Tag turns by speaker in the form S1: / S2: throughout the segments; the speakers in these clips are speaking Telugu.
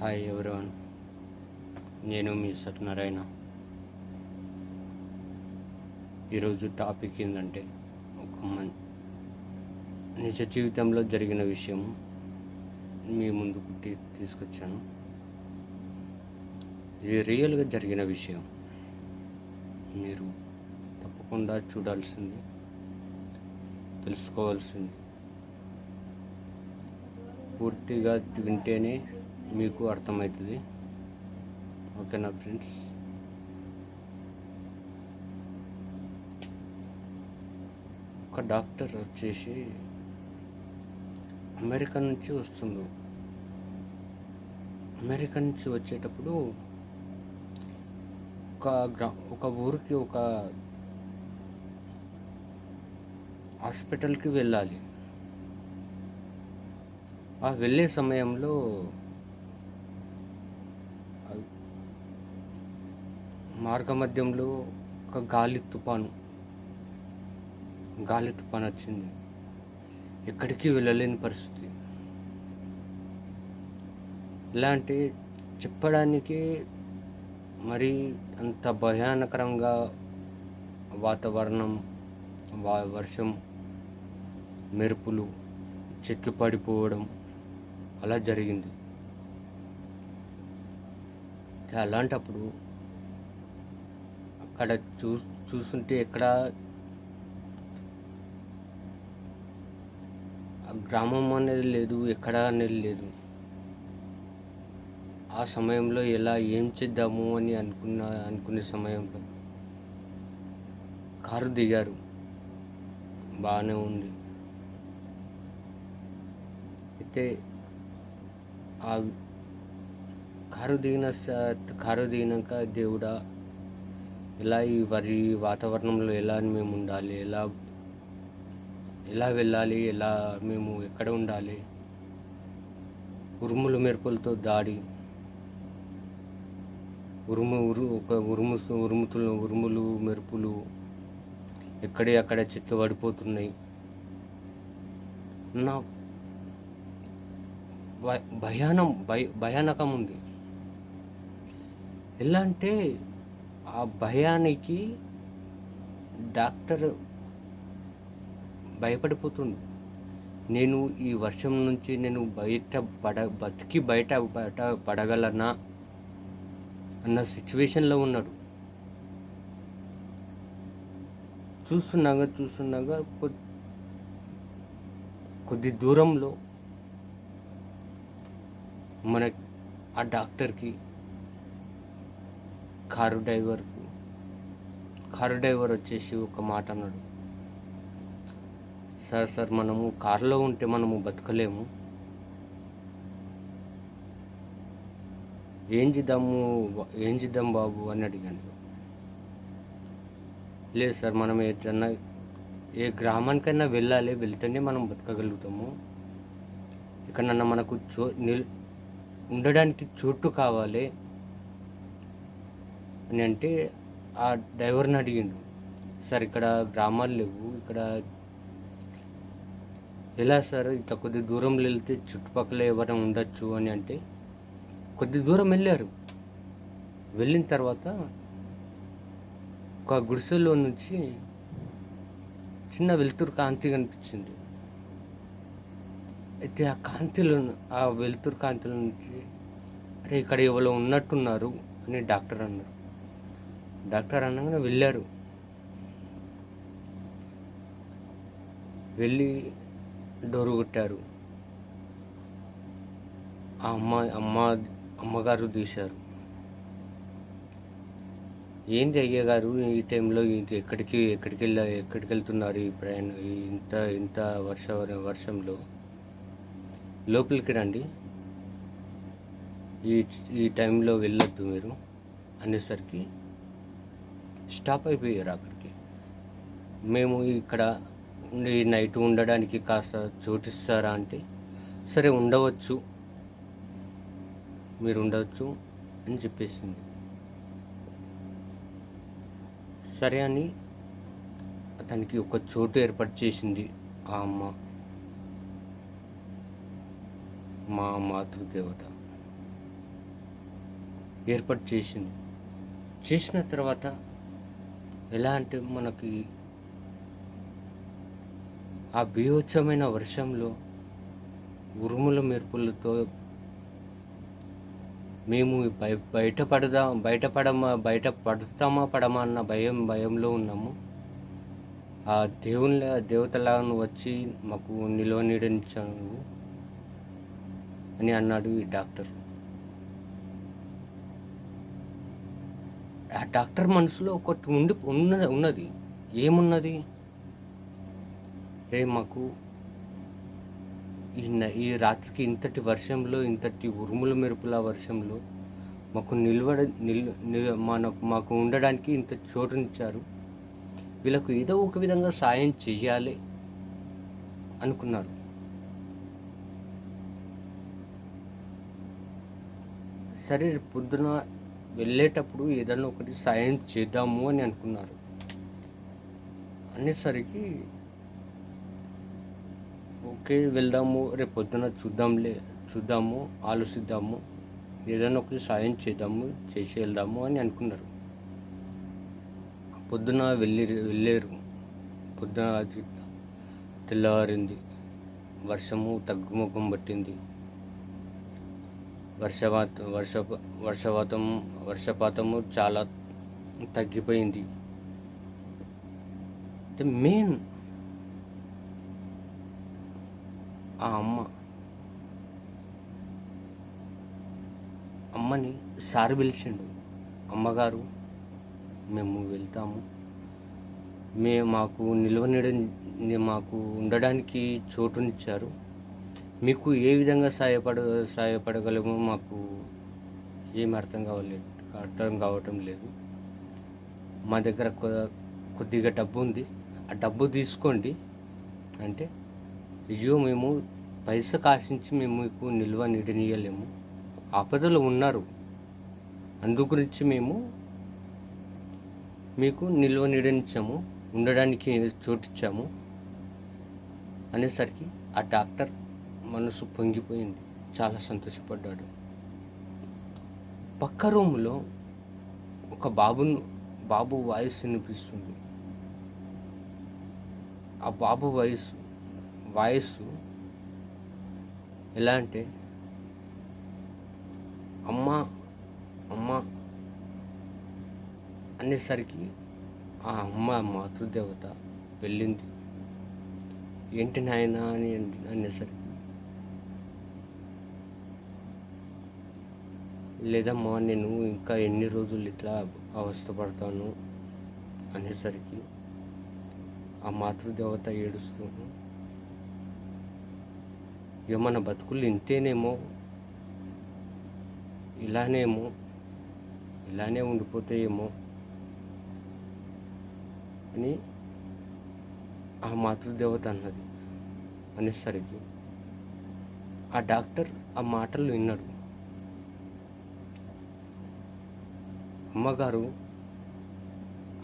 S1: Hi everyone? నేను మీ సత్యనారాయణ ఈరోజు టాపిక్ ఏంటంటే ఒక మన్ నిజ జీవితంలో జరిగిన విషయం మీ ముందు పుట్టి తీసుకొచ్చాను. ఇది రియల్గా జరిగిన విషయం. మీరు తప్పకుండా చూడాల్సింది తెలుసుకోవాల్సింది. పూర్తిగా వింటేనే మీకు అర్థమవుతుంది. ఓకేనా ఫ్రెండ్స్? ఒక డాక్టర్ వచ్చేసి అమెరికా నుంచి వస్తుంది అమెరికా నుంచి వచ్చేటప్పుడు ఒక గ్రా ఒక ఊరికి ఒక హాస్పిటల్కి వెళ్ళాలి. ఆ వెళ్ళే సమయంలో ఆ మార్గమధ్యంలో ఒక గాలి తుఫాను గాలి తుఫాను వచ్చింది. ఎక్కడికి వెళ్ళలేని పరిస్థితి. ఎలా అంటే చెప్పడానికి మరి అంత భయానకరంగా వాతావరణం వా వర్షం మెరుపులు చెట్లు పడిపోవడం అలా జరిగింది. అలాంటప్పుడు అక్కడ చూ చూస్తుంటే ఎక్కడ గ్రామం అనేది లేదు ఎక్కడ అనేది లేదు. ఆ సమయంలో ఎలా ఏం చేద్దాము అని అనుకున్న అనుకునే సమయంలో కారు దిగారు. బాగానే ఉంది. అయితే ఆ కారు దిగిన స- కారు దిగినాక దేవుడా ఎలా ఈ వరి వాతావరణంలో ఎలా మేము ఉండాలి? ఎలా ఎలా వెళ్ళాలి? ఎలా మేము ఎక్కడ ఉండాలి? ఉరుములు మెరుపులతో దాడి. ఉరుము ఉరు ఒక ఉరుము ఉరుముతులు ఉరుములు మెరుపులు ఎక్కడే అక్కడ చెట్లు పడిపోతున్నాయి నా భయానం భయ భయానకం ఉంది. ఎలా అంటే ఆ భయానికి డాక్టర్ భయపడిపోతుంది నేను ఈ వర్షం నుంచి నేను బయట పడ బతికి బయట బయట పడగలనా అన్న సిచ్యువేషన్లో ఉన్నాడు. చూస్తున్నాగా చూస్తున్నాగా కొద్ది దూరంలో మన ఆ డాక్టర్కి కారు డ్రైవర్కు కారు డ్రైవర్ వచ్చేసి ఒక మాట అన్నాడు. సార్ సార్ మనము కారులో ఉంటే మనము బతకలేము. ఏం చేద్దాము ఏం చేద్దాం బాబు? అని అడిగాను లేదు సార్ మనం ఎటన్నా ఏ గ్రామానికైనా వెళ్ళాలి వెళ్తేనే మనం బతకగలుగుతాము. ఎక్కడన్నా మనకు చో నిల్ ఉండడానికి చోటు కావాలి అని అంటే ఆ డ్రైవర్ని అడిగిండు సార్ ఇక్కడ గ్రామాలు లేవు ఇక్కడ ఎలా సార్? ఇంత కొద్ది దూరంలో వెళ్తే చుట్టుపక్కల ఎవరైనా ఉండొచ్చు అని అంటే కొద్ది దూరం వెళ్ళారు. వెళ్ళిన తర్వాత ఒక గుడిసెలో నుంచి చిన్న వెలుతురు కాంతి కనిపించింది. అయితే ఆ కాంతిలో ఆ వెలుతురు కాంతిలో నుంచి అరే ఇక్కడ ఎవరో ఉన్నట్టున్నారు అని డాక్టర్ అన్నారు. డాక్టర్ అనగానే వెళ్ళారు. వెళ్ళి డోరు కొట్టారు. ఆ అమ్మ అమ్మ అమ్మగారు తీశారు. ఏంది అయ్య గారు ఈ టైంలో ఎక్కడికి ఎక్కడికి వెళ్ళ ఎక్కడికి వెళ్తున్నారు ఈ ప్రయాణం ఇంత ఇంత వర్ష వర్షంలో? లోపలికి రండి. ఈ ఈ టైంలో వెళ్ళొద్దు మీరు అనేసరికి స్టాప్ అయిపోయారు అక్కడికి. మేము ఇక్కడ ఉండి నైట్ ఉండడానికి కాస్త చోటిస్తారా అంటే సరే ఉండవచ్చు మీరు ఉండవచ్చు అని చెప్పేసింది. సరే అని అతనికి ఒక చోటు ఏర్పాటు చేసింది ఆ అమ్మ మా మాతృదేవత. ఏర్పాటు చేసింది. చేసిన తర్వాత ఎలా అంటే మనకి ఆ బీభత్సమైన వర్షంలో ఉరుముల మెరుపులతో మేము బయ బయటపడదా బయటపడమా బయట పడమా అన్న భయం భయంలో ఉన్నాము. ఆ దేవుళ్ళ దేవతలను వచ్చి మాకు నిలువ నీడనిచ్చాను అని అన్నాడు ఈ డాక్టర్. ఆ డాక్టర్ మనసులో ఒకటి ఉండి ఉన్న ఉన్నది. ఏమున్నది? రే మాకు ఈ ఈ రాత్రికి ఇంతటి వర్షంలో ఇంతటి ఉరుముల మెరుపుల వర్షంలో మాకు నిల్వడ నిల్ మనకు మాకు ఉండడానికి ఇంత చోటునిచ్చారు. వీళ్ళకు ఏదో ఒక విధంగా సాయం చెయ్యాలి అనుకున్నారు. సరే పొద్దున వెళ్ళేటప్పుడు ఏదైనా ఒకటి సాయం చేద్దాము అని అనుకున్నారు. అనేసరికి ఓకే వెళ్దాము రేపు పొద్దున చూద్దాంలే చూద్దాము ఆలోచిద్దాము ఏదైనా ఒకటి సాయం చేద్దాము చేసి వెళ్దాము అని అనుకున్నారు. పొద్దున వెళ్ళి వెళ్ళారు. పొద్దున తెల్లవారింది. వర్షము తగ్గుముఖం పట్టింది. వర్షపాత వర్ష వర్షపాతం వర్షపాతము చాలా తగ్గిపోయింది. అంటే మెయిన్ ఆ అమ్మ అమ్మని సార్ పిలిచిండు. అమ్మగారు మేము వెళ్తాము. మే మాకు నిల్వ నీడ మాకు ఉండడానికి చోటునిచ్చారు. మీకు ఏ విధంగా సహాయపడ సహాయపడగలమో మాకు ఏం అర్థం కావలేదు అర్థం కావటం లేదు. మా దగ్గర కొ- కొద్దిగా డబ్బు ఉంది. ఆ డబ్బు తీసుకోండి. అంటే అయ్యో మేము పైస కాశించి మేము మీకు నిల్వ నీడనీయలేము. ఆపదలో ఉన్నారు. అందు గురించి మేము మీకు నిల్వ నీడనిచ్చాము. ఉండడానికి చోటిచ్చాము అనేసరికి ఆ డాక్టర్ మనసు పొంగిపోయింది. చాలా సంతోషపడ్డాడు. పక్క రూములో ఒక బాబును బాబు వాయిస్ వినిపిస్తుంది. ఆ బాబు వాయిస్ వాయిస్ ఎలా అంటే అమ్మ అమ్మ అనేసరికి ఆ అమ్మ మాతృదేవత వెళ్ళింది. ఏంటి నాయన అని అనేసరికి లేదమ్మా నేను ఇంకా ఎన్ని రోజులు ఇట్లా అవస్థపడతాను అనేసరికి ఆ మాతృదేవత ఏడుస్తూ ఇక మన బతుకులు ఇంతేనేమో ఇలానేమో ఇలానే ఉండిపోతాయేమో అని ఆ మాతృదేవత అన్నది అనేసరికి ఆ డాక్టర్ ఆ మాటలు విన్నాడు. అమ్మగారు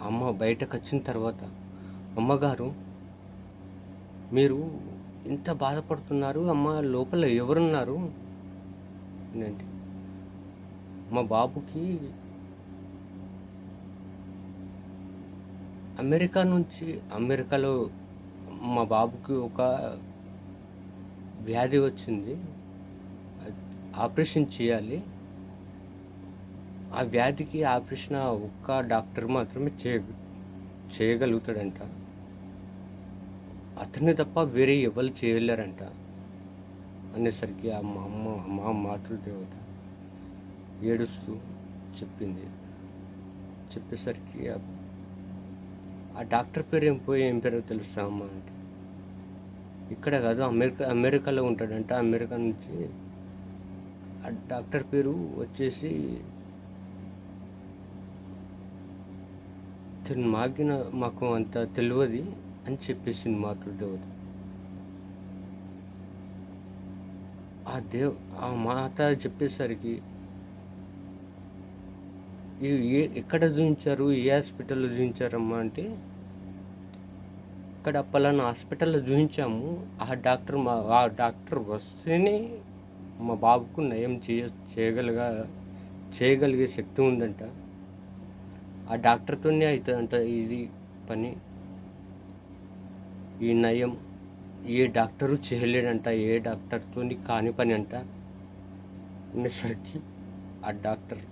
S1: అమ్మ బయటకు వచ్చిన తర్వాత అమ్మగారు మీరు ఇంత బాధపడుతున్నారు అమ్మ లోపల ఎవరున్నారు? ఏంటి మా బాబుకి అమెరికా నుంచి అమెరికాలో మా బాబుకి ఒక వ్యాధి వచ్చింది. ఆపరేషన్ చేయాలి. ఆ వ్యాధికి ఆపరేషన్ ఒక్క డాక్టర్ మాత్రమే చేయ చేయగలుగుతాడంట. అతన్ని తప్ప వేరే ఎవరు చేయలేరంట. అనేసరికి ఆ మా అమ్మ మా మాతృదేవత ఏడుస్తూ చెప్పింది. చెప్పేసరికి ఆ- ఆ డాక్టర్ పేరు ఏం పోయి ఏం పేరో తెలుసా అమ్మ అంటే? ఇక్కడ కాదు అమెరికా అమెరికాలో ఉంటాడంట. అమెరికా నుంచి ఆ డాక్టర్ పేరు వచ్చేసి తను మాకిన మాకు అంత తెలియదు అని చెప్పేసింది మాతృదేవత ఆ దేవ్ ఆ మాత చెప్పేసరికి ఏ ఎక్కడ చూపించారు ఏ హాస్పిటల్లో చూపించారమ్మా అంటే ఇక్కడ పలానా హాస్పిటల్లో చూపించాము ఆ డాక్టర్ మా ఆ డాక్టర్ వస్తేనే మా బాబుకు నయం చేయ చేయగలగా చేయగలిగే శక్తి ఉందంట. ఆ డాక్టర్తోనే అవుతుందంట ఇది పని. ఈ నయం ఏ డాక్టరు చేయలేడంట ఏ డాక్టర్తో కాని పని అంట ఉండేసరికి ఆ డాక్టర్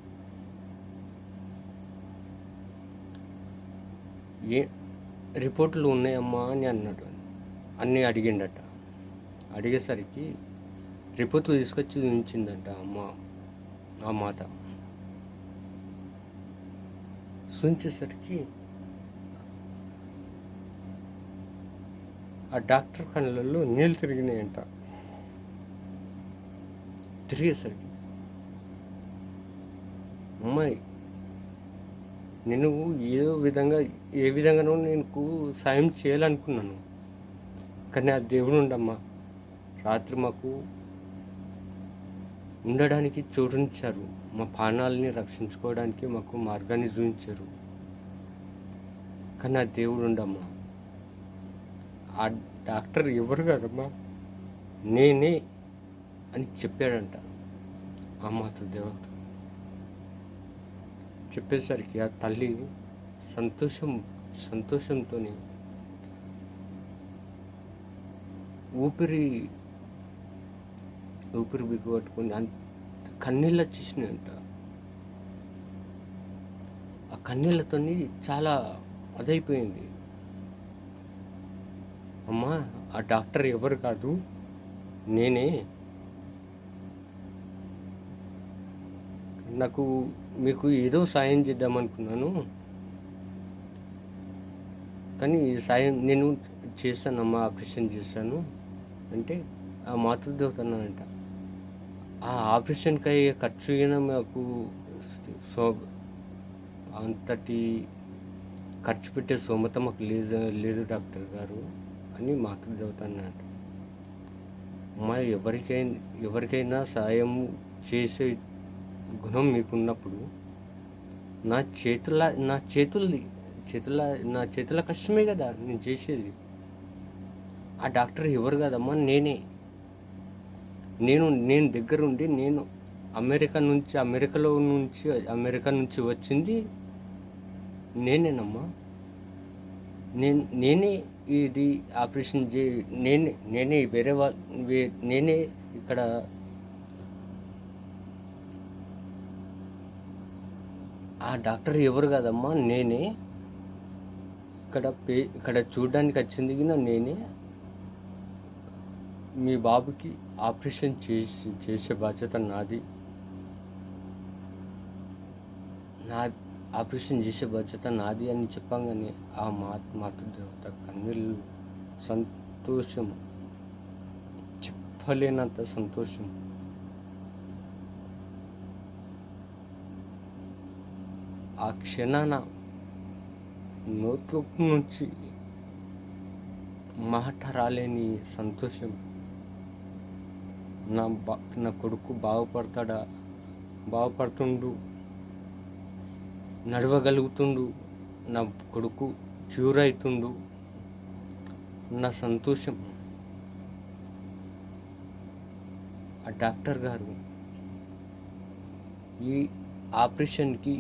S1: ఏ రిపోర్ట్లు ఉన్నాయమ్మా అని అన్నాడు. అన్నీ అడిగిండట. అడిగేసరికి రిపోర్ట్లు తీసుకొచ్చి ఉంచిందంట అమ్మ ఆ మాత. చూపించేసరికి ఆ డాక్టర్ కళ్ళల్లో నీళ్ళు తిరిగినాయంట. తిరిగేసరికి అమ్మాయి నేను ఏదో విధంగా ఏ విధంగానో నేను సాయం చేయాలనుకున్నాను. కానీ ఆ దేవుడు ఉండమ్మా. రాత్రి మాకు ఉండడానికి చోటునిచ్చారు మా ప్రాణాలని రక్షించుకోవడానికి మాకు మార్గాన్ని చూపించారు. కానీ ఆ దేవుడు ఉండమ్మా. ఆ డాక్టర్ ఎవరు కదమ్మా? నేనే అని చెప్పాడంట ఆ మాత దేవత. చెప్పేసరికి ఆ తల్లి సంతోషం సంతోషంతో ఊపిరి ఊపిరి బిగుపట్టుకొని అంత కన్నీళ్ళు వచ్చేసినాయంట ఆ కన్నీళ్ళతో చాలా అదైపోయింది. అమ్మా ఆ డాక్టర్ ఎవరు కాదు నేనే. నాకు మీకు ఏదో సాయం చేద్దామనుకున్నాను. కానీ సాయం నేను చేస్తానమ్మా ఆపరేషన్ చేస్తాను అంటే ఆ మాతృదేవతన్నానంట ఆ ఆపరేషన్కి అయ్యే ఖర్చు అయినా మాకు సో అంతటి ఖర్చు పెట్టే సోమత మాకు లేదు లేదు డాక్టర్ గారు అని మాకు అన్నట మా ఎవరికైనా ఎవరికైనా సాయం చేసే గుణం మీకున్నప్పుడు నా చేతుల నా చేతులది చేతుల నా చేతుల కష్టమే కదా నేను చేసేది. ఆ డాక్టర్ ఎవరు కదమ్మా? నేనే. నేను నేను దగ్గరుండి నేను అమెరికా నుంచి అమెరికాలో నుంచి అమెరికా నుంచి వచ్చింది. నేనేనమ్మా. నేను నేనే ఇది ఆపరేషన్ చే నేనే నేనే వేరే వాళ్ళ నేనే ఇక్కడ ఆ డాక్టర్ ఎవరు కదమ్మా? నేనే. ఇక్కడ పే ఇక్కడ చూడడానికి వచ్చింది నేనే. మీ బాబుకి ఆపరేషన్ చేసి చేసే బాధ్యత నాది. నా ఆపరేషన్ చేసే బాధ్యత నాది అని చెప్పంగానే ఆ మాత మాతృదేవత కన్నీళ్ళు సంతోషం చెప్పలేనంత సంతోషం. ఆ క్షణాన నోట్లో నుంచి మాట రాలేని సంతోషం. నా బా నా కొడుకు బాగుపడతాడా? బాగుపడుతుండు. నడవగలుగుతుండు. నా కొడుకు క్యూర్ అవుతుండు నా సంతోషం. ఆ డాక్టర్ గారు ఈ ఆపరేషన్కి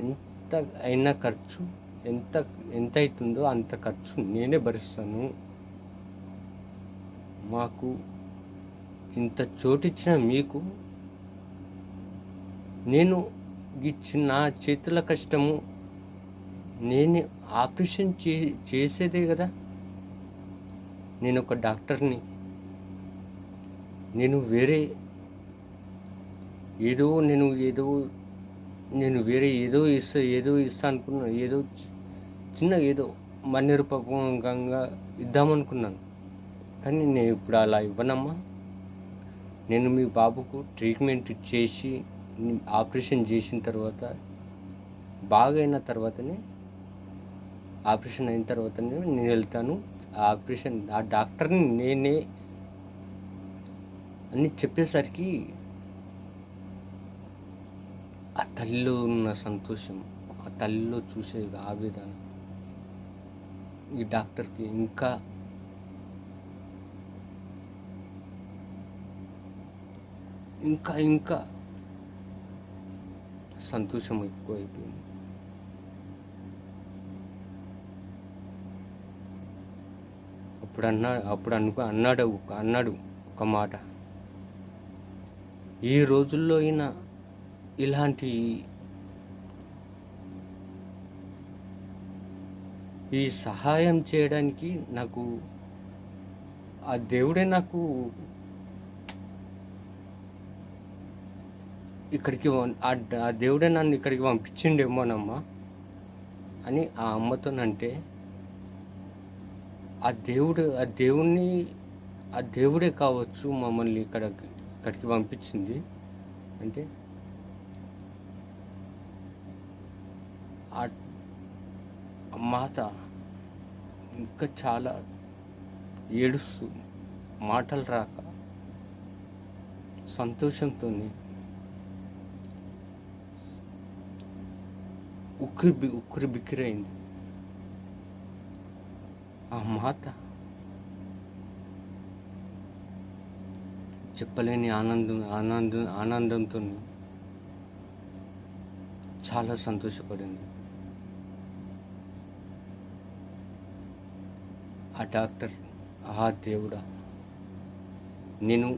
S1: ఎంత అయినా ఖర్చు ఎంత ఎంత అవుతుందో అంత ఖర్చు నేనే భరిస్తాను. మాకు ఇంత చోటిచ్చిన మీకు? నేను ఇచ్చిన నా చేతుల కష్టము నేను ఆపరేషన్ చే చేసేదే కదా? నేను ఒక డాక్టర్ని. నేను వేరే ఏదో నేను ఏదో నేను వేరే ఏదో ఇస్తా ఏదో ఇస్తా అనుకున్నా ఏదో చిన్న ఏదో మన్నిరూపకంగా ఇద్దామనుకున్నాను. కానీ నేను ఇప్పుడు అలా ఇవ్వనమ్మా. నేను మీ బాబుకు ట్రీట్మెంట్ చేసి ఆపరేషన్ చేసిన తర్వాత బాగైన తర్వాతనే ఆపరేషన్ అయిన తర్వాతనే నేను వెళ్తాను. ఆ ఆపరేషన్ ఆ డాక్టర్ని నేనే అని చెప్పేసరికి ఆ తల్లిలో ఉన్న సంతోషం ఆ తల్లిలో చూసే ఆవేదన ఈ డాక్టర్కి ఇంకా ఇంకా ఇంకా సంతోషం ఎక్కువైపోయింది. అప్పుడు అన్నా అప్పుడు అనుకో అన్నాడు ఒక- అన్నాడు ఒక మాట. ఈ రోజుల్లో అయినా ఇలాంటి ఈ సహాయం చేయడానికి నాకు ఆ దేవుడే నాకు ఇక్కడికి ఆ దేవుడే నన్ను ఇక్కడికి పంపించిండేమోనమ్మా అని ఆ అమ్మతోనంటే ఆ దేవుడు ఆ దేవుణ్ణి ఆ దేవుడే కావచ్చు మమ్మల్ని ఇక్కడ ఇక్కడికి పంపించింది. అంటే ఆ మాత ఇంకా చాలా ఏడుస్తూ మాటలు రాక సంతోషంతోనే ఉక్కిరి బి ఉక్కిరి బిక్కిరైంది ఆ మాత చెప్పలేని ఆనందం ఆనందం ఆనందంతో చాలా సంతోషపడింది. ఆ డాక్టర్ ఆ దేవుడా నేను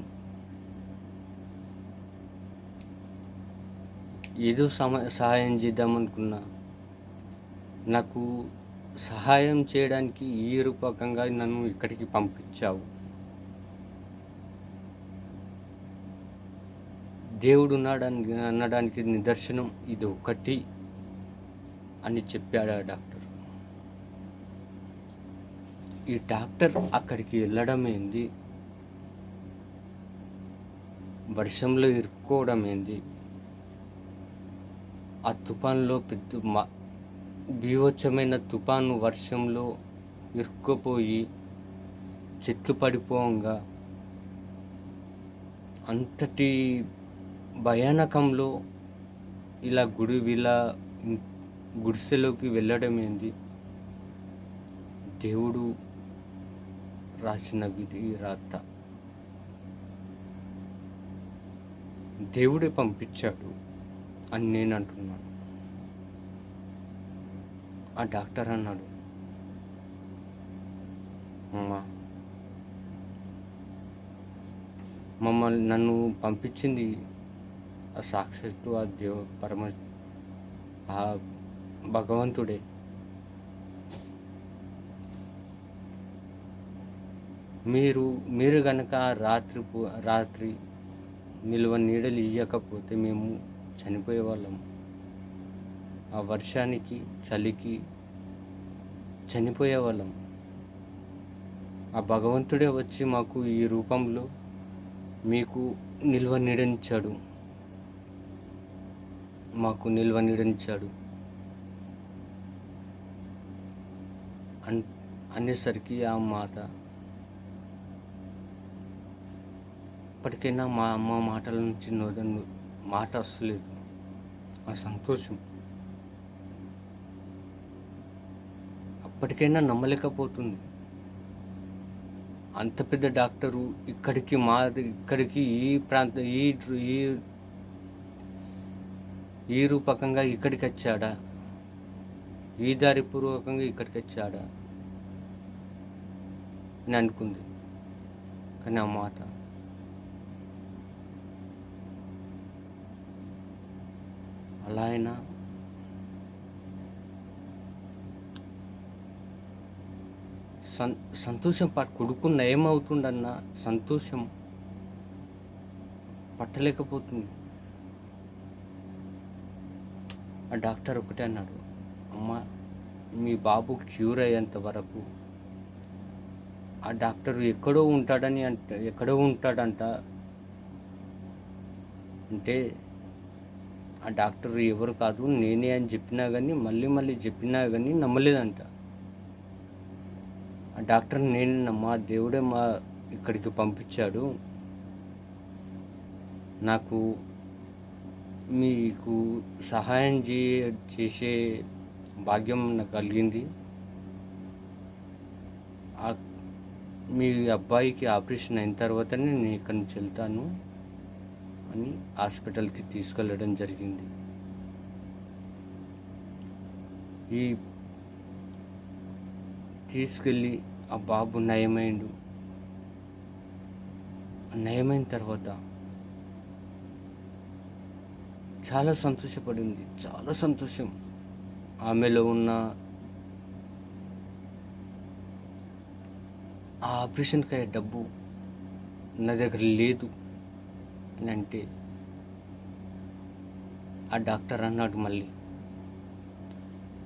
S1: ఏదో సమ సహాయం చేద్దామనుకున్నా. నాకు సహాయం చేయడానికి ఈ రూపకంగా నన్ను ఇక్కడికి పంపించావు. దేవుడు ఉన్నాడని అనడానికి నిదర్శనం ఇది ఒకటి అని చెప్పాడు ఆ డాక్టర్. ఈ డాక్టర్ అక్కడికి వెళ్ళడం ఏంది వర్షంలో ఇరుక్కోవడం ఏంది ఆ తుఫాన్లో పెద్ద మ బీభత్సమైన తుఫాను వర్షంలో ఇరుక్కుపోయి చెట్లు పడిపోగా. అంతటి భయానకంలో ఇలా గుడి ఇలా గుడిసెలోకి వెళ్ళడం ఏంది దేవుడు రాసిన విధి రాత. దేవుడే పంపించాడు. అని నేను అంటున్నాను. ఆ డాక్టర్ అన్నాడు అమ్మా మమ్మల్ని నన్ను పంపించింది ఆ సాక్షాత్తు ఆ దేవ పరమ ఆ భగవంతుడే. మీరు మీరు గనక రాత్రి రాత్రి నిల్వ నీడలు ఇవ్వకపోతే మేము చనిపోయే వాళ్ళం ఆ వర్షానికి చలికి చనిపోయే వాళ్ళం ఆ భగవంతుడే వచ్చి మాకు ఈ రూపంలో మీకు నిల్వ నీడనిచ్చాడు. మాకు నిల్వ నీడనిచ్చాడు. అన్ అనేసరికి ఆ మాత ఇప్పటికైనా మా అమ్మ మాటల నుంచి నోదన్ మాట వస్తలేదు ఆ సంతోషం. అప్పటికైనా నమ్మలేకపోతుంది. అంత పెద్ద డాక్టరు ఇక్కడికి మా ఇక్కడికి ఈ ప్రాంతం ఈ ఈ ఈ రూపకంగా ఇక్కడికి వచ్చాడా? ఈ దారి పూర్వకంగా ఇక్కడికి వచ్చాడా? అని అనుకుంది. కానీ ఆ మాత అలా అయినా సం సంతోషం ప కొడుకు నయమవుతుండన్న సంతోషం పట్టలేకపోతుంది. ఆ డాక్టర్ ఒకటే అన్నాడు అమ్మ మీ బాబు క్యూర్ అయ్యేంత వరకు ఆ డాక్టర్ ఎక్కడో ఉంటాడని అంట ఎక్కడో ఉంటాడంట. అంటే ఆ డాక్టర్ ఎవరు కాదు నేనే అని చెప్పినా కానీ మళ్ళీ మళ్ళీ చెప్పినా కానీ నమ్మలేదంట. ఆ డాక్టర్ నేను మా దేవుడే మా ఇక్కడికి పంపించాడు. నాకు మీకు సహాయం చే చేసే భాగ్యం నాకు కలిగింది. మీ అబ్బాయికి ఆపరేషన్ అయిన తర్వాతనే నేను ఇక్కడి నుంచి వెళ్తాను. అని హాస్పిటల్కి తీసుకెళ్ళడం జరిగింది. ఈ తీసుకెళ్ళి ఆ బాబు నయమైండు. నయమైన తర్వాత చాలా సంతోషపడింది. చాలా సంతోషం. ఆమెలో ఉన్న ఆ ఆపరేషన్కి అయ్యే డబ్బు నా దగ్గర లేదు. అని అంటే ఆ డాక్టర్ అన్నాడు మళ్ళీ.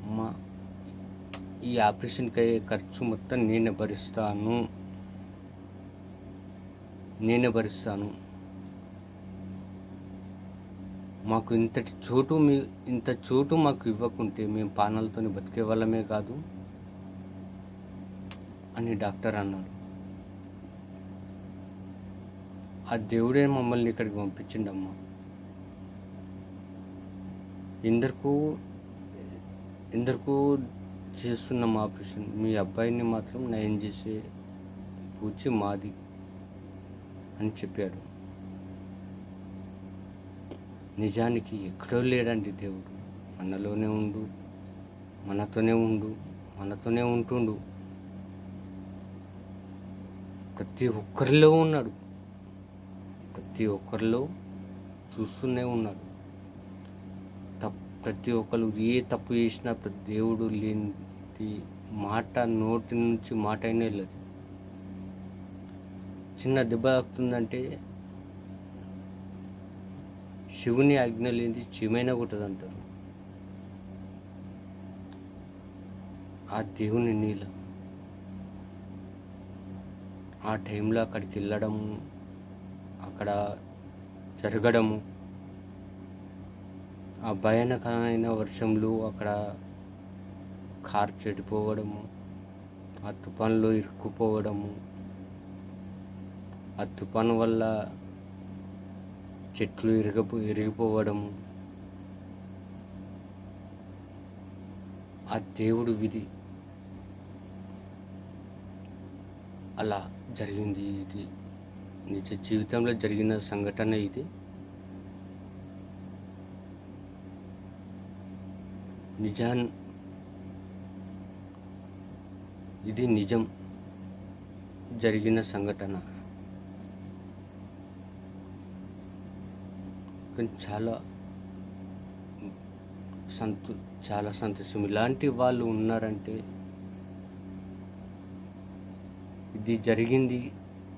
S1: అమ్మా ఈ ఆపరేషన్కి అయ్యే ఖర్చు మొత్తం నేనే భరిస్తాను. నేనే భరిస్తాను. మాకు ఇంతటి చోటు మీ ఇంత చోటు మాకు ఇవ్వకుంటే మేము పానాలతో బతికే వాళ్ళమే కాదు అని డాక్టర్ అన్నాడు. ఆ దేవుడే మమ్మల్ని ఇక్కడికి పంపించిండమ్మా. ఎందరికో ఎందరికో చేస్తున్నాం ఆపరేషన్ మీ అబ్బాయిని మాత్రం నయం చేసే పూచి మాది అని చెప్పాడు. నిజానికి ఎక్కడో లేడండి దేవుడు. మనలోనే ఉండు మనతోనే ఉండు మనతోనే ఉంటుండు. ప్రతి ఒక్కరిలో ఉన్నాడు. ప్రతి ఒక్కరిలో చూస్తూనే ఉన్నాడు తప్ ప్రతి ఒక్కరు ఏ తప్పు చేసినా ప్రతి దేవుడు లేని మాట నోటి నుంచి మాట అయినా వెళ్ళదు. చిన్న దెబ్బ తాకుతుందంటే శివుని ఆజ్ఞ లేని చీమైనా కొట్టదు అంటారు ఆ దేవుని నీళ్ళ. ఆ టైంలో అక్కడికి వెళ్ళడము అక్కడ జరగడము. ఆ భయానకమైన వర్షంలో అక్కడ కార్ చెడిపోవడము ఆ తుఫాన్లో ఇరుక్కుపోవడము. ఆ తుఫాన్ వల్ల చెట్లు ఇరగపో ఇరిగిపోవడము. ఆ దేవుడు విధి అలా జరిగింది ఇది. నిజ జీవితంలో జరిగిన సంఘటన ఇది. నిజాన్ ఇది నిజం జరిగిన సంఘటన. కానీ చాలా సంతో చాలా సంతోషం. ఇలాంటి వాళ్ళు ఉన్నారంటే ఇది జరిగింది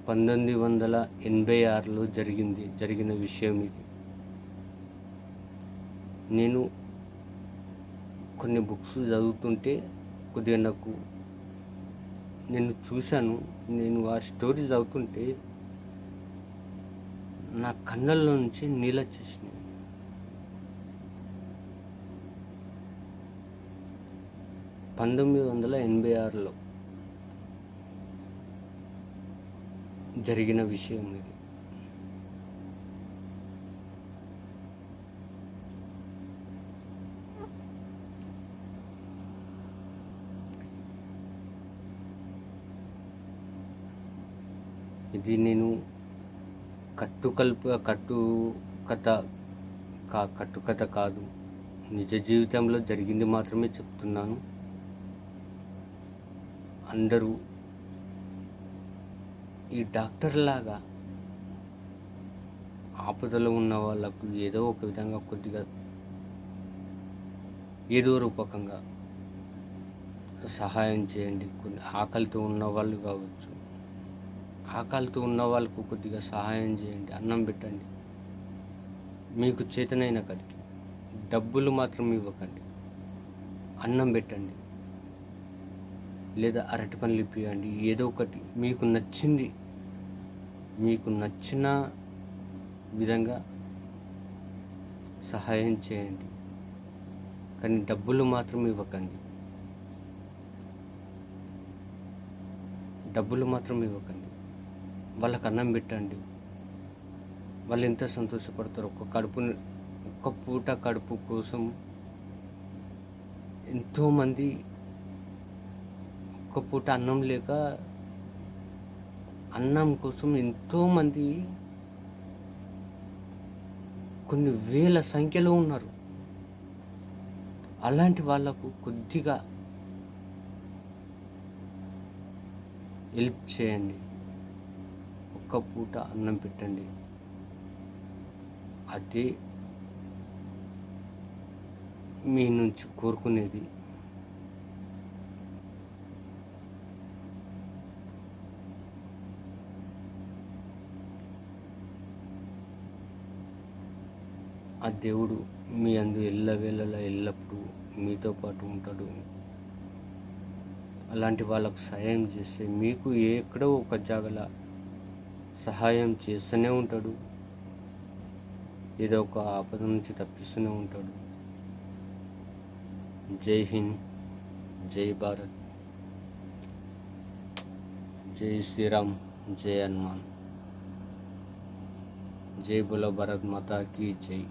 S1: పంతొమ్మిది వందల ఎనభై ఆరులో జరిగింది జరిగిన విషయం ఇది. నేను కొన్ని బుక్స్ చదువుతుంటే కొద్దిగా నాకు నేను చూశాను నేను ఆ స్టోరీ చదువుతుంటే నా కళ్ళల్లో నుంచి నీళ్ళు వచ్చేసినాయి. పంతొమ్మిది వందల ఎనభై ఆరులో జరిగిన విషయం ఇది. ఇది నేను కట్టుకల్ప కట్టు కథ కా కట్టుకథ కాదు. నిజ జీవితంలో జరిగింది మాత్రమే చెప్తున్నాను. అందరూ ఈ డాక్టర్ లాగా ఆపదలో ఉన్న వాళ్ళకు ఏదో ఒక విధంగా కొద్దిగా ఏదో రూపకంగా సహాయం చేయండి. కొన్ని ఆకలితో ఉన్న వాళ్ళు కావచ్చు. ఆకలితో ఉన్న వాళ్ళకు కొద్దిగా సహాయం చేయండి. అన్నం పెట్టండి. మీకు చేతనైన కడికి డబ్బులు మాత్రం ఇవ్వకండి. అన్నం పెట్టండి. లేదా అరటి పనులు ఇప్పియండి. ఏదో ఒకటి మీకు నచ్చింది మీకు నచ్చిన విధంగా సహాయం చేయండి. కానీ డబ్బులు మాత్రం ఇవ్వకండి. డబ్బులు మాత్రం ఇవ్వకండి. వాళ్ళకి అన్నం పెట్టండి. వాళ్ళు ఎంత సంతోషపడతారు ఒక్క కడుపుని ఒక్క పూట కడుపు కోసం ఎంతోమంది ఒక్క పూట అన్నం లేక అన్నం కోసం ఎంతోమంది కొన్ని వేల సంఖ్యలో ఉన్నారు. అలాంటి వాళ్ళకు కొద్దిగా హెల్ప్ చేయండి. ఒక్క పూట అన్నం పెట్టండి. అదే మీ నుంచి కోరుకునేది ఆ దేవుడు మీ అందు ఎల్లవేళలా ఎల్లప్పుడూ మీతో పాటు ఉంటాడు. అలాంటి వాళ్ళకు సహాయం చేస్తే మీకు ఎక్కడో ఒక జాగల సహాయం చేస్తూనే ఉంటాడు. ఏదో ఒక ఆపద నుంచి తప్పిస్తూనే ఉంటాడు. జై హింద్ జై భారత్ జై శ్రీరామ్ జై హనుమాన్. జై బుల భారత్ మాతా కీ జై.